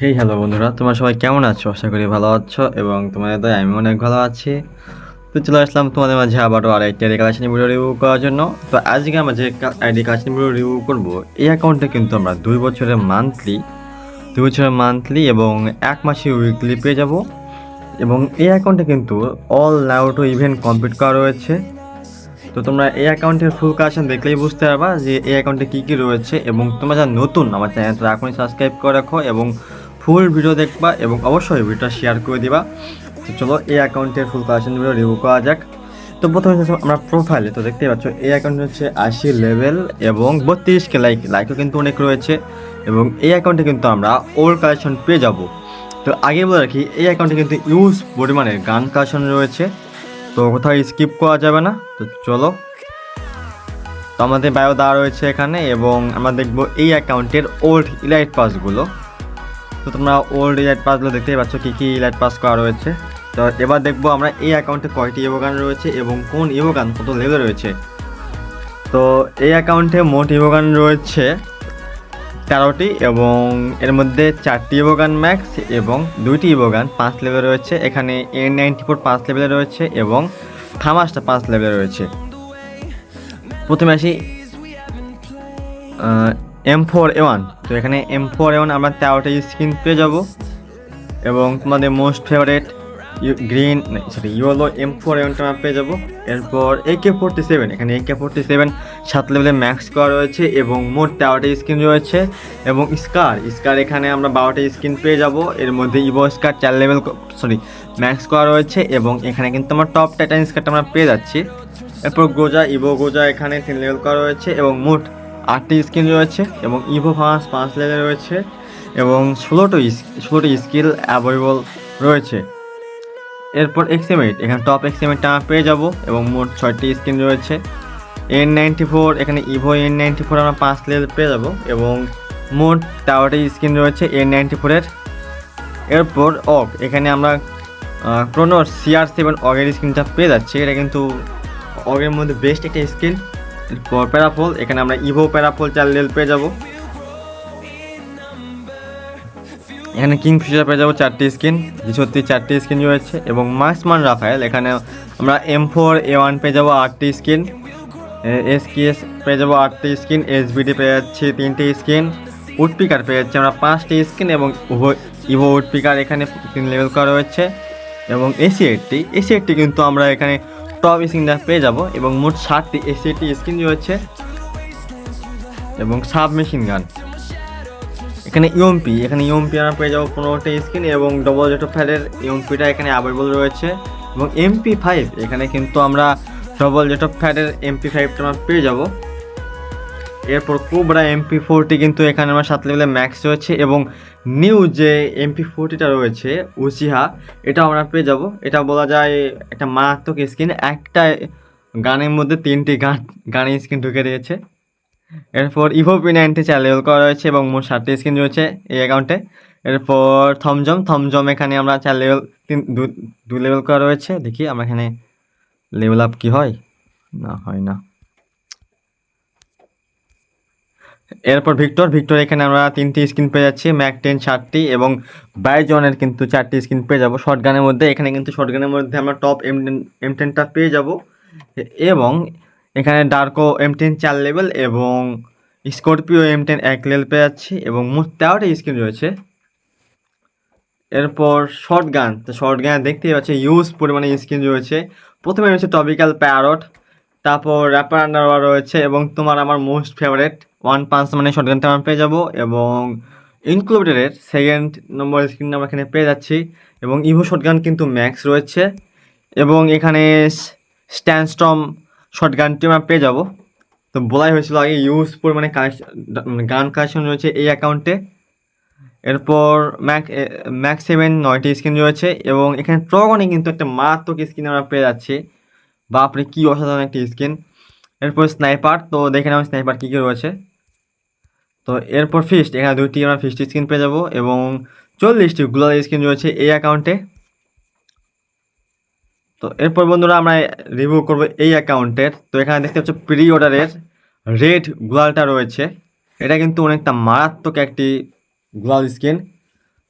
Hey hello বন্ধুরা। তোমরা সবাই কেমন আছো? আশা করি ভালো আছো এবং তোমাদের দয় আমি অনেক ভালো আছি। তো চলে আসলাম তোমাদের মাঝে আবারও আর একটি আইডি কালেকশন ভিডিও রিভিউ করার জন্য। তো আজকে আমরা যে আইডি কালেকশন ভিডিও রিভিউ করব, এই অ্যাকাউন্টে কিন্তু আমরা দুই বছরের মান্থলি দুই বছরের মান্থলি এবং এক মাসে উইকলি পেয়ে যাব। এবং এই অ্যাকাউন্টে কিন্তু অল নাউটো ইভেন্ট কমপ্লিট করা রয়েছে। তো তোমরা এই অ্যাকাউন্টের ফুল কালেকশন দেখলেই বুঝতে পারবা যে এই অ্যাকাউন্টে কী কী রয়েছে এবং তোমরা যারা নতুন আমার চ্যানেলটা এখনই সাবস্ক্রাইব করে রাখো এবং ফুল ভিডিও দেখবা এবং অবশ্যই ভিডিওটা শেয়ার করে দিবা। তো চলো এই অ্যাকাউন্টের ফুল কালেকশন ভিডিও রিভিউ করা যাক। তো প্রথমে আমরা প্রোফাইলে তো দেখতেই পাচ্ছ, এই অ্যাকাউন্ট হচ্ছে আশি লেভেল এবং বত্রিশ কে লাইক লাইকও কিন্তু অনেক রয়েছে এবং এই অ্যাকাউন্টে কিন্তু আমরা ওল্ড কালেকশন পেয়ে যাব। তো আগে বলে রাখি, এই অ্যাকাউন্টে কিন্তু ইউজ পরিমাণের গান কালেকশন রয়েছে। তো কোথাও স্কিপ করা যাবে না? তো চলো। তো আমাদের বায়ো দেওয়া রয়েছে এখানে এবং আমরা দেখব এই অ্যাকাউন্টের ওল্ড ইলাইট পাসগুলো তো তোমরা ওল্ড ইলাইট পাসগুলো দেখতেই পাচ্ছ কী কী ইলাইট পাস করা রয়েছে। তো এবার দেখব আমরা এই অ্যাকাউন্টে কয়টি ইভোগান রয়েছে এবং কোন ইভোগান কত লেভেলে রয়েছে। তো এই অ্যাকাউন্টে মোট ইভোগান রয়েছে তেরোটি এবং এর মধ্যে চারটি ইভোগান ম্যাক্স এবং দুইটি ইভোগান পাঁচ লেভেল রয়েছে। এখানে এ নাইনটি ফোর পাঁচ লেভেলে রয়েছে এবং থামাসটা পাঁচ লেভেলে রয়েছে। প্রথমে আসি এম ফোর এ ওয়ান তো এখানে এম ফোর এ ওয়ান আমরা তেরোটা স্ক্রিন পেয়ে যাব এবং তোমাদের most favourite green sorry yellow M four আমরা পেয়ে যাব। এরপর এ কে ফোরটি সেভেন এখানে এ কে ফোরটি সেভেন সাত লেভেলে ম্যাক্স করা রয়েছে এবং মোট তেরোটা স্ক্রিন রয়েছে এবং স্কার স্কার এখানে আমরা বারোটা স্ক্রিন পেয়ে যাব। এর মধ্যে ইভো স্কার চার লেভেল সরি ম্যাক্স করা রয়েছে এবং এখানে কিন্তু আমার টপ টাইটান স্কারটা আমরা পেয়ে যাচ্ছি। এরপর গোজা ইভো গোজা এখানে তিন লেভেল করা রয়েছে এবং মোট আটটি স্ক্রিন রয়েছে এবং ইভো ফাঁস পাঁচ লেভেল রয়েছে এবং ষোলোটো, ষোলোটি স্কিল অ্যাভেলেবল রয়েছে। এরপর এক্সএমএইট এখানে টপ এক্সএমএইটটা আমরা পেয়ে যাব এবং মোট ছয়টি স্ক্রিন রয়েছে। এন নাইনটি ফোর এখানে ইভো এন নাইনটি ফোর আমরা পাঁচ লেভেল পেয়ে যাব এবং মোট তেরোটি স্ক্রিন রয়েছে এন নাইনটি ফোরের এরপর অগ, এখানে আমরা ক্রোনোর সিআর সেভেন অগের স্ক্রিনটা পেয়ে যাচ্ছি। এটা কিন্তু অগের মধ্যে বেস্ট একটা স্ক্রিন এরপর প্যারাফল এখানে আমরা ইভো প্যারাফল চার লেভেল পেয়ে যাব। এখানে কিং ফিশার পেয়ে যাব চারটি স্কিন সত্যি চারটি স্কিন রয়েছে এবং মার্কসমান রাফায়েল এখানে আমরা এম ফোর এ ওয়ান পেয়ে যাব আটটি স্কিন এস কি এস পেয়ে যাব আটটি স্কিন এস বিডি পেয়ে যাচ্ছি তিনটি স্কিন উডপিকার পেয়ে যাচ্ছি আমরা পাঁচটি স্কিন এবং ইভো উডপিকার এখানে তিন লেভেল করা রয়েছে এবং এসি এইটটি এসি এইটটি কিন্তু আমরা এখানে টপ স্কিনটা পেয়ে যাব এবং মোট ষাটটি এসি এইটটি স্কিন রয়েছে এবং সাব মেশিন গান এখানে ইউএমপি এখানে ইউএমপি আমরা পেয়ে যাব পনেরোটা স্ক্রিন এবং ডবল জেটো ফ্যালের ইউএমপিটা এখানে অ্যাভেলেবল রয়েছে। এবং এমপি ফাইভ এখানে কিন্তু আমরা ডবল জেটো ফ্যাটের এমপি ফাইভটা আমরা পেয়ে যাব। এরপর কোবরা এমপি ফোরটি কিন্তু এখানে আমার সাত লেভেলে ম্যাক্স রয়েছে এবং নিউ যে এমপি ফোরটিটা রয়েছে উচিহা এটা আমরা পেয়ে যাব। এটা বলা যায় একটা মারাত্মক স্কিন একটা গানের মধ্যে তিনটি গান, গানের স্কিন ঢুকে দিয়েছে। এরপর ইভো পি নাইনটি লেভেল করা রয়েছে এবং মোট ষাটটি স্ক্রিন রয়েছে এই অ্যাকাউন্টে এরপর থমজম থমজম এখানে আমরা চার লেভেল তিন, দু লেভেল করা রয়েছে। দেখি আমরা এখানে লেভেল আপ কি হয়? না হয় না। এরপর ভিক্টর ভিক্টর এখানে আমরা তিনটি স্ক্রিন পেয়ে যাচ্ছি। ম্যাক টেন চারটি এবং বাইজনের কিন্তু চারটি স্ক্রিন পেয়ে যাব। শর্ট গানের মধ্যে, এখানে কিন্তু শর্ট গানের মধ্যে আমরা টপ এম এম টেনটা পেয়ে যাব। এবং এখানে ডার্কো এম টেন চার লেভেল এবং স্করপিও এম টেন এক লেভেল পেয়ে যাচ্ছি এবং মোট তেরোটা স্ক্রিন রয়েছে। এরপর শর্ট গান তো শর্ট গান দেখতেই পাচ্ছি ইউজ পরিমাণে স্ক্রিন রয়েছে। প্রথমে রয়েছে টপিক্যাল প্যারট তারপর র্যাপার আন্ডারওয়ার রয়েছে এবং তোমার আমার মোস্ট ফেভারেট ওয়ান পাঁচ মানে শর্ট গানটা আমরা পেয়ে যাব এবং ইনক্লুডেডের সেকেন্ড নম্বর স্ক্রিন আমরা এখানে পেয়ে যাচ্ছি এবং ইভো শর্ট গান কিন্তু ম্যাক্স রয়েছে। এবং এখানে স্ট্যান্ডস্টম শর্ট গানটি আমরা পেয়ে যাব। তো বলাই হয়েছিল আগে ইউজ পরিমাণে গান কালেকশন রয়েছে এই অ্যাকাউন্টে এরপর ম্যাক ম্যাক্স সেভেন নয়টি স্ক্রিন রয়েছে এবং এখানে ট্রগনে কিন্তু একটা মারাত্মক স্ক্রিন আমরা পেয়ে যাচ্ছি। বাপরে, কী অসাধারণ একটি স্ক্রিন এরপর স্নাইপার তো দেখে নাম স্নাইপার কী কী রয়েছে। তো এরপর ফিস্ট এখানে দুইটি আমরা ফিস্ট স্ক্রিন পেয়ে যাব এবং চল্লিশটি গ্লোয়াল স্ক্রিন রয়েছে এই অ্যাকাউন্টে তো এরপর বন্ধুরা আমরা রিভিউ করব এই অ্যাকাউন্টের। তো এখানে দেখতে পাচ্ছ প্রি অর্ডারের রেড গ্লোয়ালটা রয়েছে। এটা কিন্তু অনেকটা মারাত্মক একটি গোয়াল স্কিন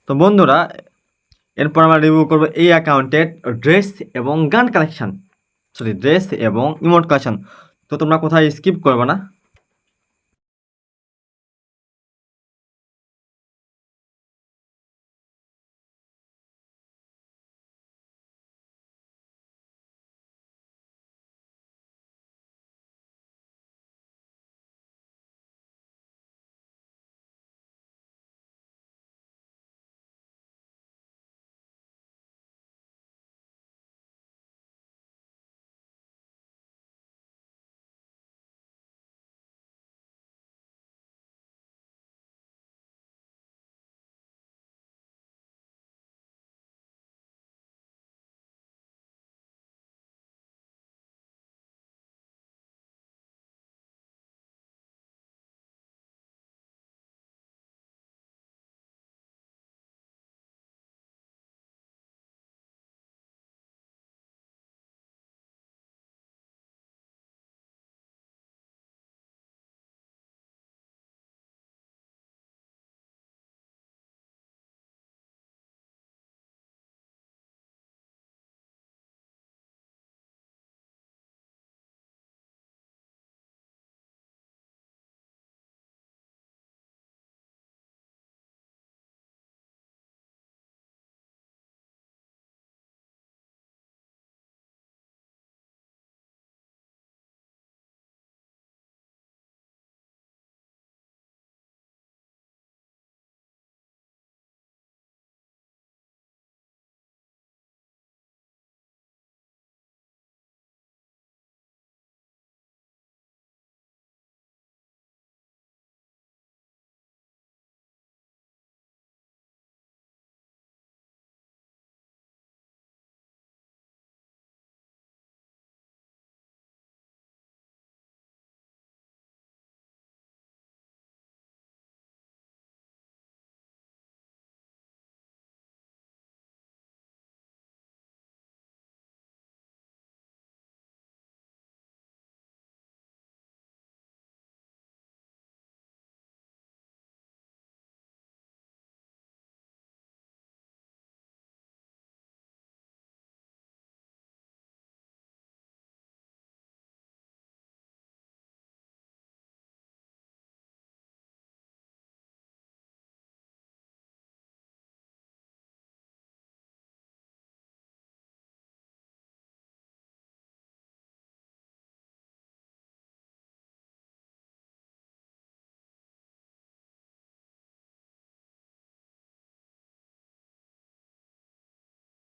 তো বন্ধুরা, এরপর আমরা রিভিউ করব এই অ্যাকাউন্টের ড্রেস এবং গান কালেকশান সরি ড্রেস এবং ইমোট কালেকশান তো তোমরা কোথায় স্কিপ করবে না?